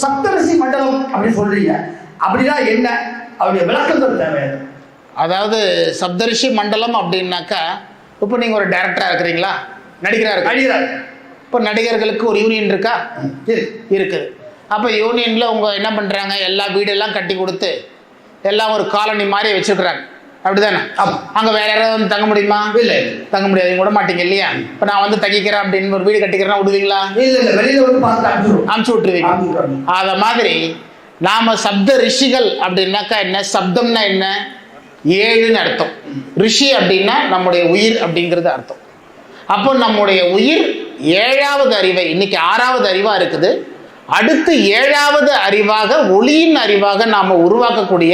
சப்தரிசி மண்டலம் அப்படின்னு சொல்றீங்க. அப்படின்னா என்ன? அவருடைய விளக்கங்கள் தேவை. அதாவது சப்தரிஷி மண்டலம் அப்படின்னாக்கா இப்போ நீங்கள் ஒரு டைரக்டராக இருக்கிறீங்களா? நடிகராக இருக்கு அழிகிறார் இப்போ நடிகர்களுக்கு ஒரு யூனியன் இருக்கா? இருக்குது அப்போ யூனியனில் உங்க என்ன பண்ணுறாங்க எல்லா வீடெல்லாம் கட்டி கொடுத்து எல்லாம் ஒரு காலனி மாதிரி வச்சுருக்குறாங்க. அப்படிதானே. அங்கே வேற யாராவது தங்க முடியுமா? இல்லை தங்க முடியாது விட மாட்டீங்க இல்லையா? இப்போ நான் வந்து தங்கிக்கிறேன் அப்படின்னு ஒரு வீடு கட்டிக்கிறேன்னா விடுவீங்களா? இல்ல இல்ல வெளியில வந்து பார்த்து அமுச்சு விட்டுருவீங்க. அத மாதிரி நாம சப்த ரிஷிகள் அப்படின்னாக்கா என்ன? சப்தம்னா என்ன? ஏழுன்னு அர்த்தம். ரிஷி அப்படின்னா நம்முடைய உயிர் அப்படிங்கிறது அர்த்தம். அப்போ நம்முடைய உயிர் ஏழாவது அறிவை இன்னைக்கு ஆறாவது அறிவா இருக்குது. அடுத்து ஏழாவது அறிவாக ஒளியின் அறிவாக நாம உருவாக்கக்கூடிய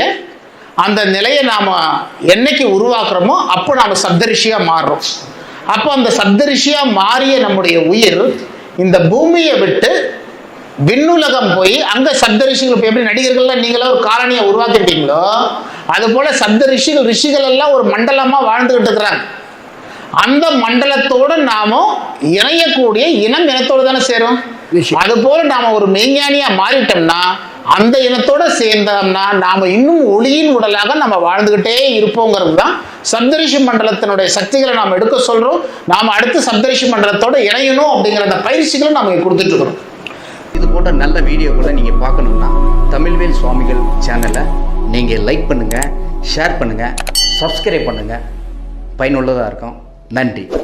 அந்த நிலையை நாம என்னைக்கு உருவாக்குறோமோ அப்போ நாம சப்தரிஷியா மாறுறோம். அப்போ அந்த சப்தரிஷியா மாறிய நம்முடைய உயிர் இந்த பூமியை விட்டு விண்ணுலகம் போய் அங்க சப்த ரிஷிகள் இப்ப எப்படி நடிகர்கள்லாம் நீங்களா ஒரு காலனியை உருவாக்கிட்டீங்களோ அது போல சப்த ரிஷிகள் ரிஷிகள் எல்லாம் ஒரு மண்டலமா வாழ்ந்துகிட்டு இருக்கிறாங்க. அந்த மண்டலத்தோட நாமும் இணையக்கூடிய இனம் இனத்தோட தானே சேரும். அது போல நாம ஒரு மெய்ஞானியா மாறிட்டோம்னா அந்த இனத்தோட சேர்ந்தோம்னா நாம இன்னும் ஒளியின் உடலாக நம்ம வாழ்ந்துகிட்டே இருப்போங்கிறது தான் சப்தரிஷி மண்டலத்தினுடைய சக்திகளை நாம் எடுக்க சொல்றோம். நாம் அடுத்து சப்தரிஷி மண்டலத்தோட இணையணும் அப்படிங்கிற அந்த பயிற்சிகளை நாம கொடுத்துட்டு இருக்கிறோம். இது போன்ற நல்ல வீடியோக்களை நீங்கள் பார்க்கணுன்னா தமிழ்வேல் சுவாமிகள் சேனலை நீங்கள் லைக் பண்ணுங்கள் ஷேர் பண்ணுங்கள் சப்ஸ்கிரைப் பண்ணுங்கள் பயனுள்ளதாக இருக்கும். நன்றி.